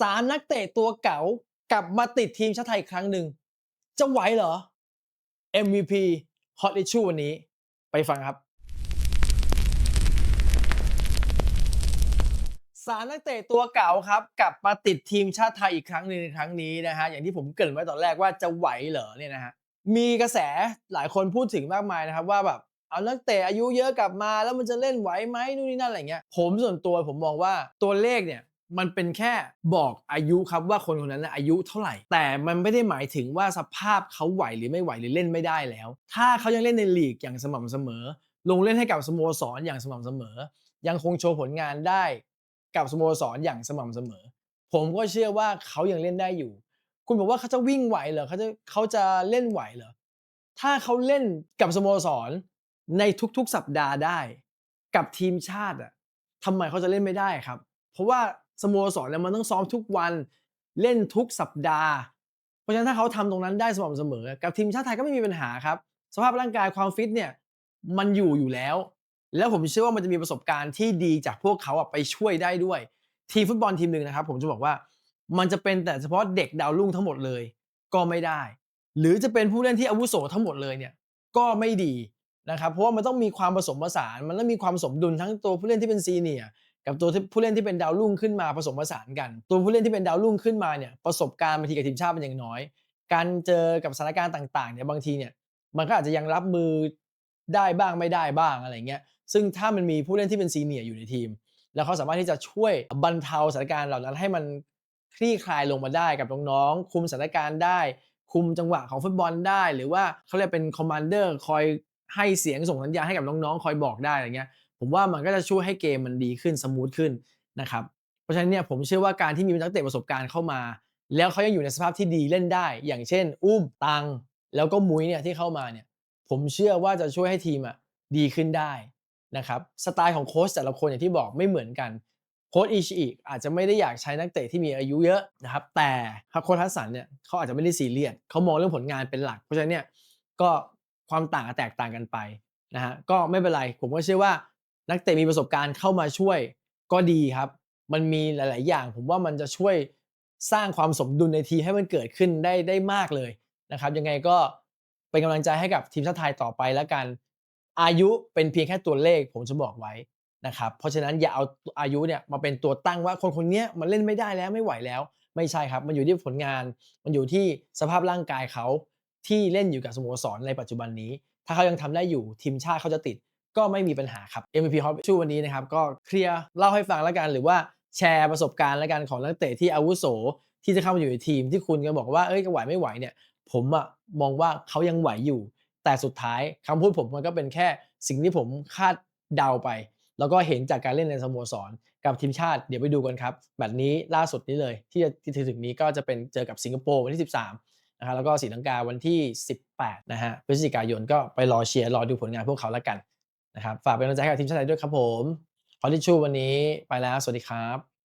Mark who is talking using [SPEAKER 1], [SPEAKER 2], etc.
[SPEAKER 1] สามนักเตะตัวเก่ากลับมาติดทีมชาติไทยครั้งหนึ่ง จะไหวเหรอ MVP Hot Issue วันนี้ ไปฟังครับสามนักเตะตัวเก่าครับ กลับมาติดทีมชาติไทยอีกครั้งหนึ่งในครั้งนี้นะฮะอย่างที่ผมเกริ่นไว้ตอนแรกว่าจะไหวเหรอเนี่ยนะฮะมีกระแสหลายคนพูดถึงมากมายนะครับว่าแบบเอานักเตะอายุเยอะกลับมาแล้วมันจะเล่นไหวไหมนู่นนี่นั่นอะไรเงี้ยผมส่วนตัวผมมองว่าตัวเลขเนี่ย มันเป็นแค่บอกอายุครับว่าคนคนนั้นอายุเท่าไหร่ แต่มันไม่ได้หมายถึงว่าสภาพเขาไหวหรือไม่ไหวหรือเล่นไม่ได้แล้ว ถ้าเขายังเล่นในลีกอย่างสม่ำเสมอ ลงเล่นให้กับสโมสรอย่างสม่ำเสมอ ยังคงโชว์ผลงานได้กับสโมสรอย่างสม่ำเสมอ ผมก็เชื่อว่าเขายังเล่นได้อยู่ คุณบอกว่าเขาจะวิ่งไหวเหรอเขาจะเขาจะเล่นไหวเหรอถ้าเขาเล่นกับสโมสรในทุกๆสัปดาห์ได้ กับทีมชาติอะทำไมเขาจะเล่นไม่ได้ครับ เพราะว่า สโมสรเนี่ยมันต้องซ้อมทุกวันเล่นทุกสัปดาห์ เพราะฉะนั้นถ้าเขาทำตรงนั้นได้สม่ำเสมอ กับทีมชาติไทยก็ไม่มีปัญหาครับ สภาพร่างกายความฟิตเนี่ยมันอยู่อยู่แล้ว แล้วผมเชื่อว่ามันจะมีประสบการณ์ที่ดีจากพวกเขาไปช่วยได้ด้วย ทีฟุตบอลทีมหนึ่งนะครับ ผมจะบอกว่ามันจะเป็นแต่เฉพาะเด็กดาวรุ่งทั้งหมดเลย ก็ไม่ได้ หรือจะเป็นผู้เล่นที่อาวุโสทั้งหมดเลยเนี่ยก็ไม่ดีนะครับเพราะว่ามันต้องมีความผสมผสาน มันต้องมีความสมดุลทั้งตัวผู้เล่นที่เป็นซีเนียร์ กับตัวผู้เล่นที่เป็นดาวรุ่งขึ้นมาผสมผสานกัน ตัวผู้เล่นที่เป็นดาวรุ่งขึ้นมาเนี่ยประสบการณ์บางทีกับทีมชาติมันยังน้อย การเจอกับสถานการณ์ต่างๆเนี่ยบางทีเนี่ยมันก็อาจจะยังรับมือได้บ้างไม่ได้บ้างอะไรเงี้ยซึ่งถ้ามันมีผู้เล่นที่เป็นซีเนียร์อยู่ในทีม แล้วเขาสามารถที่จะช่วยบรรเทาสถานการณ์เหล่านั้นให้มันคลี่คลายลงมาได้กับน้องๆคุมสถานการณ์ได้ คุมจังหวะของฟุตบอลได้ หรือว่าเขาเรียกเป็นคอมมานเดอร์คอยให้เสียงส่งสัญญาณให้กับน้องๆ คอยบอกได้อะไรเงี้ย ผมว่ามันก็จะช่วยให้เกมมันดีขึ้นสมูทขึ้นนะครับเพราะฉะนั้นเนี่ยผมเชื่อว่าการที่มีนักเตะประสบการณ์เข้ามา แล้วเขายังอยู่ในสภาพที่ดีเล่นได้ อย่างเช่น อุ้มตัง แล้วก็มุ้ยเนี่ยที่เข้ามาเนี่ยผมเชื่อว่าจะช่วยให้ทีมอะดีขึ้นได้นะครับสไตล์ของโค้ชแต่ละคนอย่างที่บอกไม่เหมือนกันโค้ชอิชิอิอาจจะไม่ได้อยากใช้นักเตะที่มีอายุเยอะนะครับแต่โค้ชทัสสันเนี่ยเขาอาจจะไม่ได้ซีเรียสเขามองเรื่องผลงานเป็นหลัก เพราะฉะนั้นเนี่ยก็ความต่างแตกต่างกันไปนะฮะก็ไม่เป็นไร ผมก็เชื่อว่า นักเตะมีประสบการณ์เข้ามาช่วยก็ดีครับ มันมีหลาย ๆ อย่าง ผมว่ามันจะช่วยสร้างความสมดุลในทีให้มันเกิดขึ้นได้ได้มากเลยนะครับ ยังไงก็เป็นกำลังใจให้กับทีมชาติไทยต่อไปแล้วกัน อายุเป็นเพียงแค่ตัวเลขผมจะบอกไว้นะครับ เพราะฉะนั้นอย่าเอาอายุเนี่ยมาเป็นตัวตั้งว่าคนคนนี้มันเล่นไม่ได้แล้วไม่ไหวแล้ว ไม่ใช่ครับ มันอยู่ที่ผลงาน มันอยู่ที่สภาพร่างกายเขาที่เล่นอยู่กับสโมสรในปัจจุบันนี้ ถ้าเขายังทำได้อยู่ทีมชาติเขาจะติด ก็ไม่มีปัญหาครับ MVP Hot ชูวันนี้นะครับก็เคลียร์เล่าให้ฟังแล้วกัน หรือว่าแชร์ประสบการณ์แล้วกันของนักเตะที่อาวุโส ที่จะเข้ามาอยู่ในทีมที่คุณก็บอกว่าเอ้ยไหวไม่ไหวเนี่ย ผมอะมองว่าเขายังไหวอยู่ แต่สุดท้ายคำพูดผมมันก็เป็นแค่สิ่งที่ผมคาดเดาไป แล้วก็เห็นจากการเล่นในสโมสรกับทีมชาติเดี๋ยวไปดูกันครับแบบนี้ล่าสุดนี้เลย ที่จะที่ถึงนี้ก็จะเป็นเจอกับสิงคโปร์วันที่ 13นะครับแล้วก็ศรีลังกาวันที่ 18นะฮะพฤศจิกายนก็ไปรอเชียร์รอดูผลงานพวกเขาแล้วกัน นะครับฝากเป็นกำลังใจให้กับทีมชาติไทยด้วยครับผม ขอทิชชู่วันนี้ไปแล้ว สวัสดีครับ